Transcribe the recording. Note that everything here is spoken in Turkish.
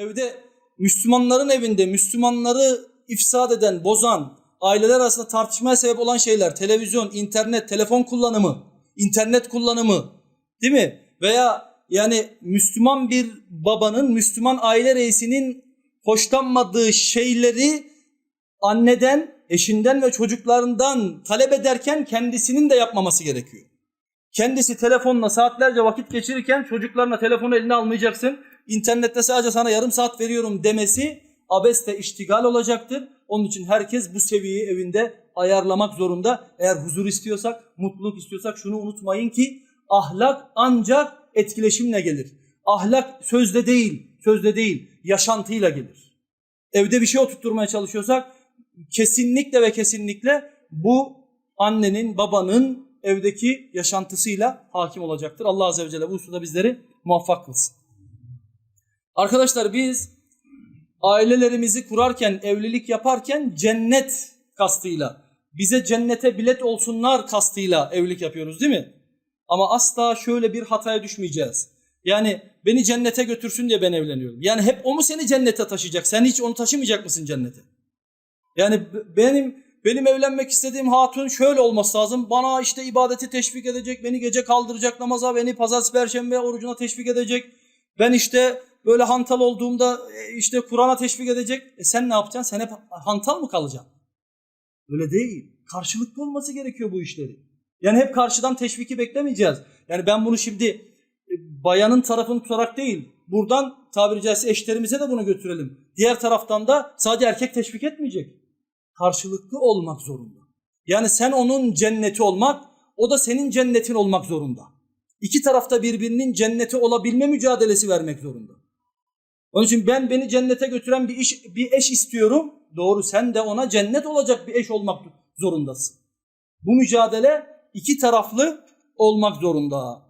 evde Müslümanların evinde Müslümanları ifsad eden, bozan, aileler arasında tartışmaya sebep olan şeyler, televizyon, internet, telefon kullanımı, internet kullanımı, değil mi? Veya yani Müslüman bir babanın, Müslüman aile reisinin hoşlanmadığı şeyleri anneden, eşinden ve çocuklarından talep ederken kendisinin de yapmaması gerekiyor. Kendisi telefonla saatlerce vakit geçirirken çocuklarına telefonu eline almayacaksın. İnternette sadece sana yarım saat veriyorum demesi abeste iştigal olacaktır. Onun için herkes bu seviyeyi evinde ayarlamak zorunda. Eğer huzur istiyorsak, mutluluk istiyorsak şunu unutmayın ki ahlak ancak etkileşimle gelir. Ahlak sözde değil, sözde değil, yaşantıyla gelir. Evde bir şey oturtmaya çalışıyorsak kesinlikle ve kesinlikle bu annenin, babanın evdeki yaşantısıyla hakim olacaktır. Allah Azze ve Celle bu hususta bizleri muvaffak kılsın. Arkadaşlar biz ailelerimizi kurarken, evlilik yaparken cennet kastıyla, bize cennete bilet olsunlar kastıyla evlilik yapıyoruz değil mi? Ama asla şöyle bir hataya düşmeyeceğiz. Yani beni cennete götürsün diye ben evleniyorum. Yani hep o mu seni cennete taşıyacak? Sen hiç onu taşımayacak mısın cennete? Yani benim benim evlenmek istediğim hatun şöyle olması lazım. Bana işte ibadeti teşvik edecek, beni gece kaldıracak namaza, beni pazartesi perşembe orucuna teşvik edecek. Ben işte böyle hantal olduğumda e, işte Kur'an'a teşvik edecek. E sen ne yapacaksın? Sen hep hantal mı kalacaksın? Öyle değil. Karşılıklı olması gerekiyor bu işleri. Yani hep karşıdan teşviki beklemeyeceğiz. Yani ben bunu şimdi e, bayanın tarafını tutarak değil, buradan tabiri caizse eşlerimize de bunu götürelim. Diğer taraftan da sadece erkek teşvik etmeyecek. Karşılıklı olmak zorunda. Yani sen onun cenneti olmak, o da senin cennetin olmak zorunda. İki tarafta birbirinin cenneti olabilme mücadelesi vermek zorunda. Onun için ben beni cennete götüren bir iş, bir eş istiyorum. Doğru sen de ona cennet olacak bir eş olmak zorundasın. Bu mücadele iki taraflı olmak zorunda.